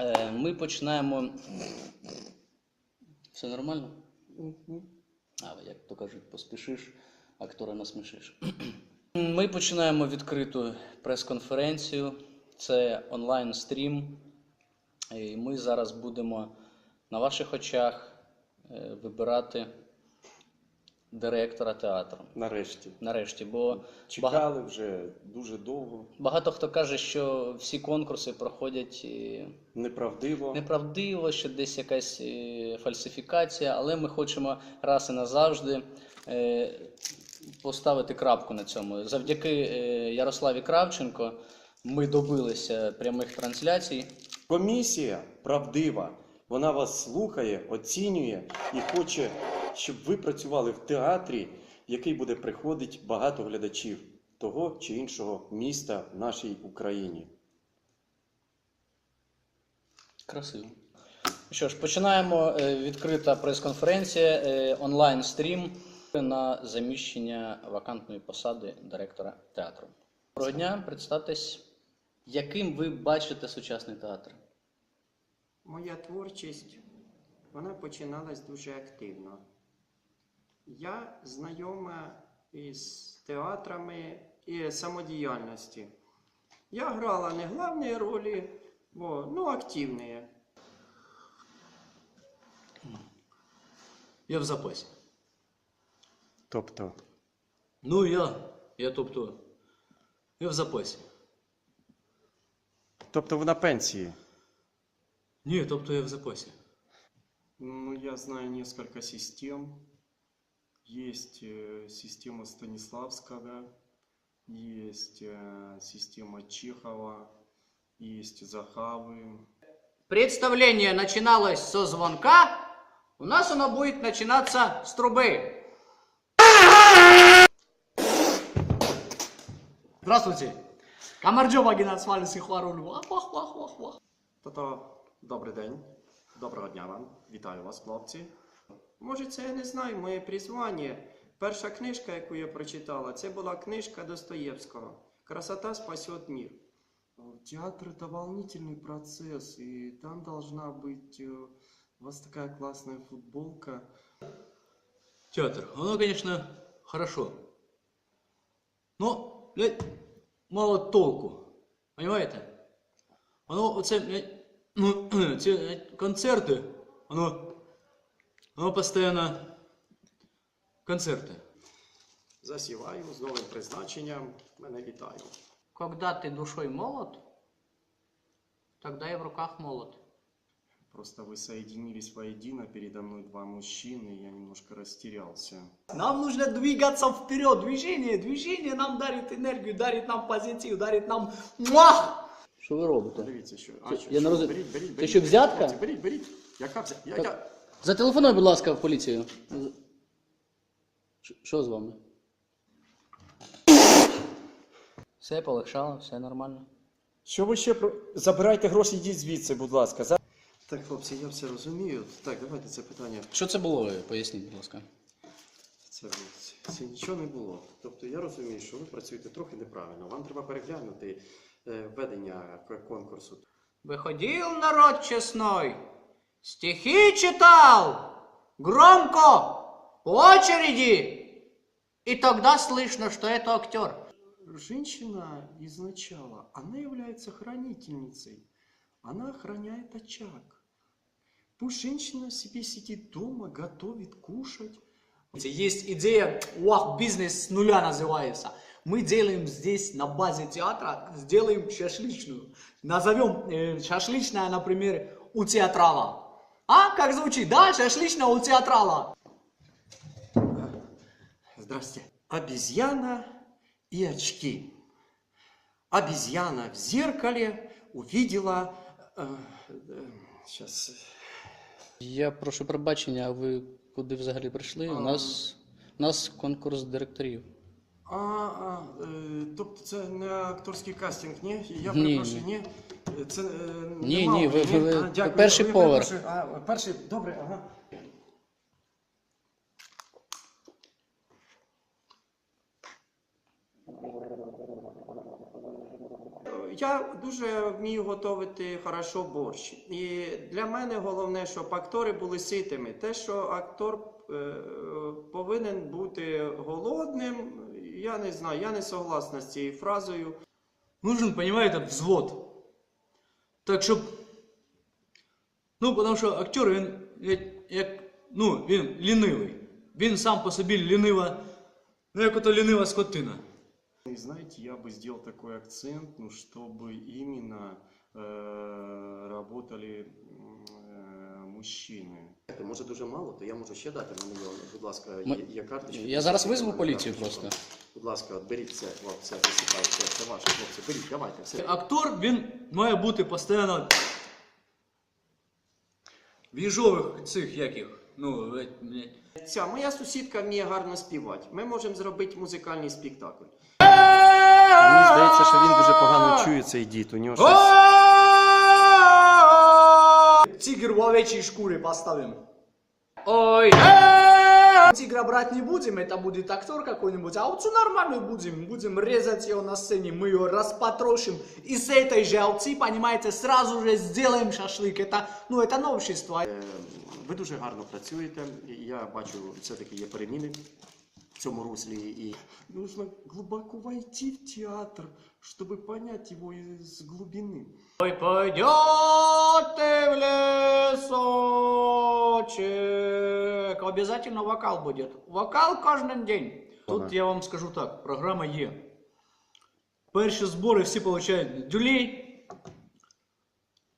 Е, Ми починаємо. Все нормально? А, як то кажуть, поспішиш, актора насмішиш. Ми починаємо відкриту прес-конференцію. Це онлайн-стрім. І ми зараз будемо на ваших очах е, вибирати директора театру. Нарешті. Нарешті, бо Чекали вже дуже довго, багато хто каже, що всі конкурси проходять е, неправдиво. неправдиво, що десь якась е, фальсифікація, але ми хочемо раз і назавжди е, поставити крапку на цьому. Завдяки Ярославі Кравченко ми добилися прямих трансляцій. Комісія правдива. Вона вас слухає, оцінює і хоче, щоб ви працювали в театрі, в який буде приходити багато глядачів того чи іншого міста в нашій Україні. Красиво. Що ж, починаємо. Е, Відкрита прес-конференція, е, онлайн-стрім на заміщення вакантної посади директора театру. Доброго дня, представтесь, яким ви бачите сучасний театр? Моя творчість вона починалась дуже активно. Я знайома із театрами і самодіяльності. Я грала не главні ролі, бо, ну, активні. Я в запасі. Тобто, Ну, я. Я тобто. Я в запасі. тобто ви на пенсії. Ні, тобто я в запасі. Ну, я знаю несколько систем. Есть э, система Станиславского, есть э, система Чехова, есть Захавы. Представление начиналось со звонка, у нас оно будет начинаться с трубы. Здравствуйте. Камарджова Геннадий Смалис и. Тато, добрий день. Доброго дня вам. Вітаю вас, хлопці. Може, це я не знаю, моє призвання. Перша книжка, яку я прочитала, це була книжка Достоєвського. Красота спасет мир. Театр это волнительный процесс, и там должна быть э, у вас такая классная футболка. Театр. Воно, конечно, хорошо. Но, блядь, мало толку. Понимаєте? Воно, оце, блядь, ну, ці блядь, концерти, воно, воно постійно концерти. Засіваю з новим призначенням. Мене вітаю. Когда ты душой молод, тогда и в руках молот. Просто вы соединились воедино, передо мной два мужчины, и я немножко растерялся. Нам нужно двигаться вперед. Движение, движение нам дарит энергию, дарит нам позитив, дарит нам муах. Що ви робите? Дивіться, що. Це- що, я не що? розумію. Беріть, беріть, Це беріть. що, взятка? Хлопці, Беріть, беріть. Яка взятка? Я, я... Зателефонуй, будь ласка, в поліцію. Що- з вами? Все полегшало, все нормально. Що ви ще про. Забирайте гроші, йдіть звідси, будь ласка. За- Так, хлопці, я все розумію. Так, давайте це питання. Що це було? Поясніть, будь ласка. Це, це нічого не було. Тобто я розумію, що ви працюєте трохи неправильно. Вам треба переглянути е, ведення к- конкурсу. Выходил народ честной, стихи читал, громко, по очереди. И тогда слышно, что это актер. Женщина изначала, она является хранительницей. Она охраняет очаг. Пусть женщина себе сидит дома, готовит, кушать. Есть идея, вах, бизнес с нуля называется. Мы делаем здесь на базе театра, сделаем шашлычную. Назовем э, шашлычная, например, у театрала. А, как звучит, да? Шашлычная у театрала. Здрасте. Обезьяна и очки. Обезьяна в зеркале увидела... сейчас... Я прошу пробачення, а ви куди взагалі прийшли? У нас, у нас конкурс директорів. А, а е, тобто це не акторський кастинг, ні? Я Ні, перепрошую, ні. Ні? Це, е, Ні, нема ні, ви- ви- А, дякую, перший ви поверх. перепрошую. А, перший, добре, ага. я дуже вмію готувати хорошо борщ. І для мене головне, щоб актори були ситими. Те, що актор е, повинен бути голодним, я не знаю, я не согласна з цією фразою. Нужен, понимаете, взвод. Так, щоб. Ну, тому що актер, він як, як ну, він лінивий. Він сам по собі лінива, ну як ото лінива скотина. И знаете, я бы сделал такой акцент, ну, чтобы именно э, работали м, э, мужчины. Може дуже мало, то я можу ще дати на мільйон. Будь ласка, Ми- є, є карточки. Я зараз Є визву в мене поліцію карточка. просто. Будь ласка, от беріть це, от, це висипай, це, це ваше, хлопці, беріть, давайте, все. Актор, він має бути постійно в їжових цих яких. Ну, е, блядь. Ця моя сусідка вміє гарно співати. Ми можемо зробити музикальний спектакль. Мені здається, що він дуже погано чує цей дід. У нього щось. Тигр в овечьей шкуре поставим. Ой. Тигра брать не будем, это будет актер какой-нибудь, а овцу нормальную будем, будем резать ее на сцене, мы ее распотрошим, и с этой же овцы, понимаете, сразу же сделаем шашлык, это, ну, это новшество. Е, Ви дуже гарно працюєте. і Я бачу, все-таки є переміни в цьому руслі. І нужно глибоко войти в театр, щоб понять його з глибини. Ой, пойдете в лесочек, обязательно вокал будет. Вокал каждый день. Тут Ага. я вам скажу так, програма є. Перші збори всі получають дюлей.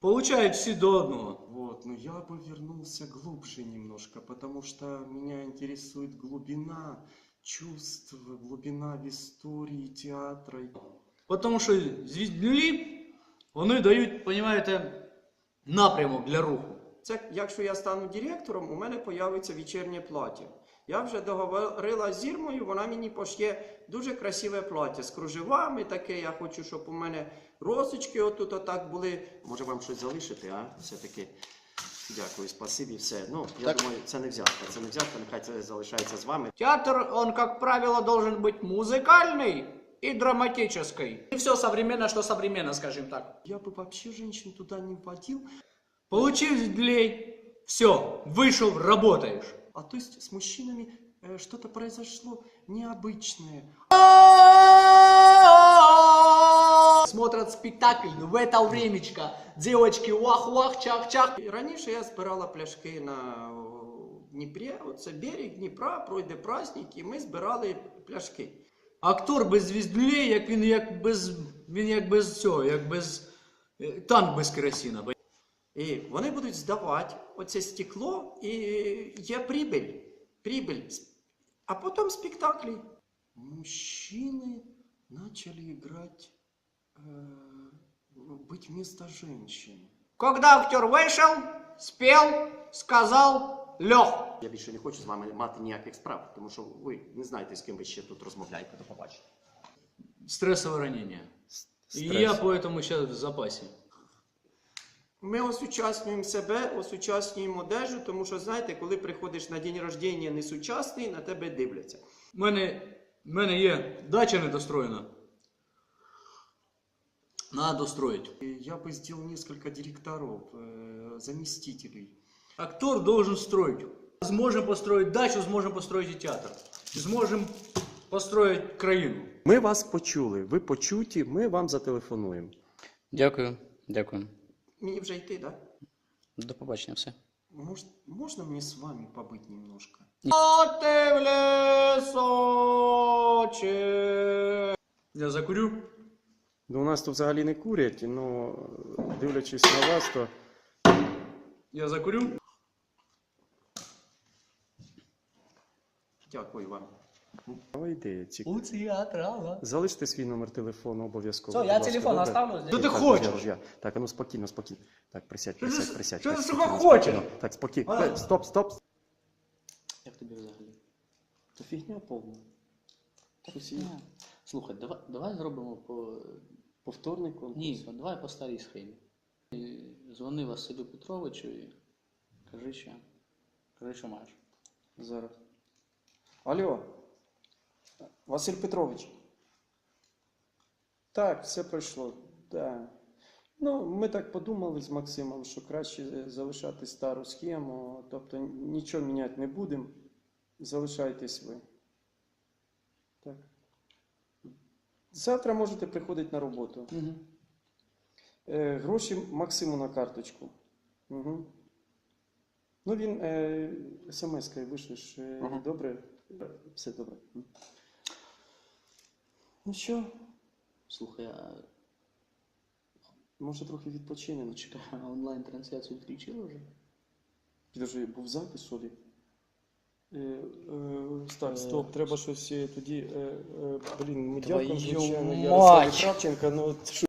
Получають всі до одного. Вот, но я бы вернулся глубже немножко, потому что меня интересует глубина чувств, глубина в истории театра. Тому що звіздюлі, вони дають, розумієте, напрямок для руху. Це якщо я стану директором, у мене появиться вечірнє плаття. Я вже договорила з Ірмою, вона мені пошє дуже красиве плаття з кружевами таке. Я хочу, щоб у мене росочки отут отак були. Може вам щось залишити, а? Все-таки. Дякую, спасибі, все. Ну, я Так. думаю, це не взятка. Це не взятка, нехай це залишається з вами. Театр, он, как правило, должен быть музыкальный и драматический. И все современно, что современно, скажем так. Я бы вообще женщин туда не вводил. Получил длей, все, вышел, работаешь. А то есть с мужчинами э, что-то произошло необычное. Смотрят спектакль в это времечко. Девочки вах-вах, чах-чах. І Раніше я збирала пляшки на о, Дніпрі, оце берег Дніпра, пройде праздник, і ми збирали пляшки. Актор без звіздюлей, як він як без. Він як без цього, як без. е, Танк без керосина. І вони будуть здавати оце стекло, і є прибиль. Прибиль. А потім спектаклі. Мужчины начали играть, э, быть вместо женщин. Когда актер вышел, спел, сказал, лег. Я більше не хочу з вами мати ніяких справ, тому що ви не знаєте, з ким ви ще тут розмовляєте. До побачення. Стрессовое ранение. И Стресс. я поэтому сейчас в запасе. Ми осучаснюємо себе, осучаснюємо одежу, тому що, знаєте, коли приходиш на день рождення несучасний, на тебе дивляться. У мене, в мене є дача недостроєна. Надо достроить. И Я бы сделал несколько директоров, э, заместителей. Актор должен строить. Зможем построить дачу, зможем построить и театр. Зможем построить країну. Ми вас почули, ви почуті, ми вам зателефонуємо. Дякую, дякую. Мені вже йти, так? Да? До побачення, все. Может, можно мне с вами побыть немножко? Ти в лісочек. Я закурю. Ну, у нас тут взагалі не курять, але дивлячись на вас, то Я закурю. Дякую вам. Нова ідея. Цікаво. У театрала. Залиште свій номер телефону обов'язково. Все, я телефон оставлю. Що ти Так, хочеш? Так, а ну спокійно, спокійно. Так, присядь, присядь, присядь. що так, ти, сука, спокійно, хочеш? спокійно. Так, спокійно. Е, Стоп, стоп. Як тобі взагалі? То фігня повна. Фігня. Слухай, давай, давай зробимо по. Повторний конкурс. Ні, давай по старій схемі. Дзвони Василю Петровичу і кажи, що. Кажи, що маєш. Зараз. Алло, Василь Петрович. Так, все пройшло. Так. Ну, ми так подумали з Максимом, що краще залишати стару схему, тобто нічого міняти не будемо. Залишайтесь ви. Так. Завтра можете приходити на роботу. Угу. Е, гроші Максиму на карточку. Угу. Ну, він е, смс-кою вишлеш. Е, Ага. Добре? Все добре. М. Ну що, Слухай, а може трохи відпочинемо? чекай, а онлайн-трансляцію включили вже? Підожди, був запис, що ли? Е, е, так, Е, стоп, треба щось тоді. Блін, дякуємо, звичайно, мать! Кравченка, ну от що